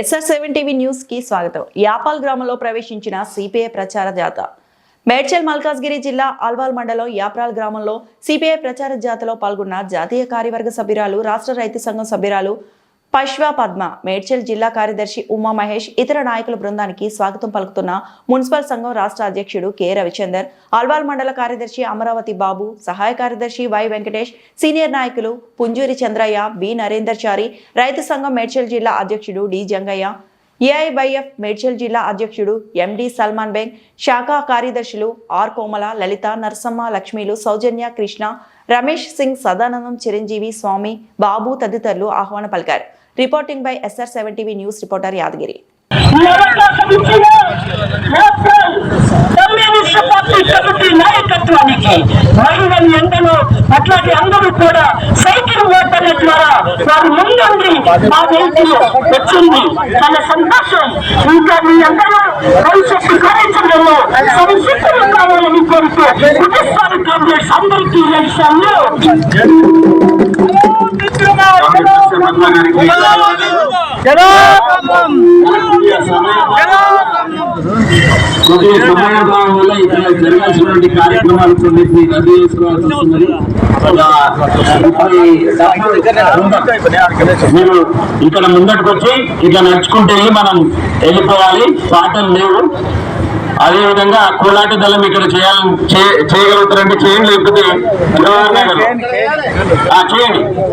SR seven TV న్యూస్కి స్వాగతం. యాపాల్ గ్రామంలో ప్రవేశించిన సిపిఐ ప్రచార జాత మేడ్చల్ మల్కాజ్గిరి జిల్లా ఆల్వాల్ మండలం యాప్రాల్ గ్రామంలో సిపిఐ ప్రచార జాతలో పాల్గొన్న జాతీయ కార్యవర్గ సభ్యురాలు రాష్ట్ర రైతు సంఘం సభ్యురాలు పశ్వ పద్మ మేడ్చల్ జిల్లా కార్యదర్శి ఉమా మహేష్ ఇతర నాయకుల బృందానికి స్వాగతం పలుకుతున్న మున్సిపల్ సంఘం రాష్ట్ర అధ్యక్షుడు కె. రవిచందర్ అల్వాల్ మండల కార్యదర్శి అమరావతి బాబు సహాయ కార్యదర్శి వై వెంకటేష్ సీనియర్ నాయకులు పుంజూరి చంద్రయ్య బి నరేందర్ చారి రైతు సంఘం మేడ్చల్ జిల్లా అధ్యక్షుడు డి జంగయ్య ఏఐవైఎఫ్ మేడ్చల్ జిల్లా అధ్యక్షుడు ఎండి సల్మాన్ బెంగ్ శాఖ కార్యదర్శులు ఆర్ కోమల లలిత నరసమ్మ లక్ష్మీలు సౌజన్య కృష్ణ రమేష్ సింగ్ సదానందం చిరంజీవి స్వామి బాబు తదితరులు ఆహ్వాన పలికారు. Reporting by SR seven TV news reporter Yadagiri ఈ అవకాశం ఇచ్చిన ఏప్రిల్ కమ్యూనిస్ట్ పార్టీ కమిటీ నాయకత్వానికి మహిళలు ఎండలో అట్లాగే అందరూ కూడా సైకిల్ ఓటర్ల ద్వారా వారు ముందుండి మా వెళ్తూ వచ్చింది చాలా సంతోషం ఇంకా మీ అందరూ భవిష్యత్తు కార్యాచరణలో సంసిద్ధులు కావాలని కోరుతూ కుటుంబాలు కాంగ్రెస్ అందరికీ ఈ విషయంలో కొద్దిగా సమయాభావం వల్ల ఇక్కడ జరగాల్సినటువంటి కార్యక్రమాలు కొన్నింటిని రద్దు చేసుకోవాల్సి వస్తున్నది మీరు ఇక్కడ ముందటికి వచ్చి ఇట్లా నడుచుకుంటే మనం వెళ్ళిపోవాలి పాటలు లేవు అదే విధంగా కోలాటి దళం ఇక్కడ చేయాలని చేయగలుగుతారంటే చేయండి. లేకపోతే చేయండి.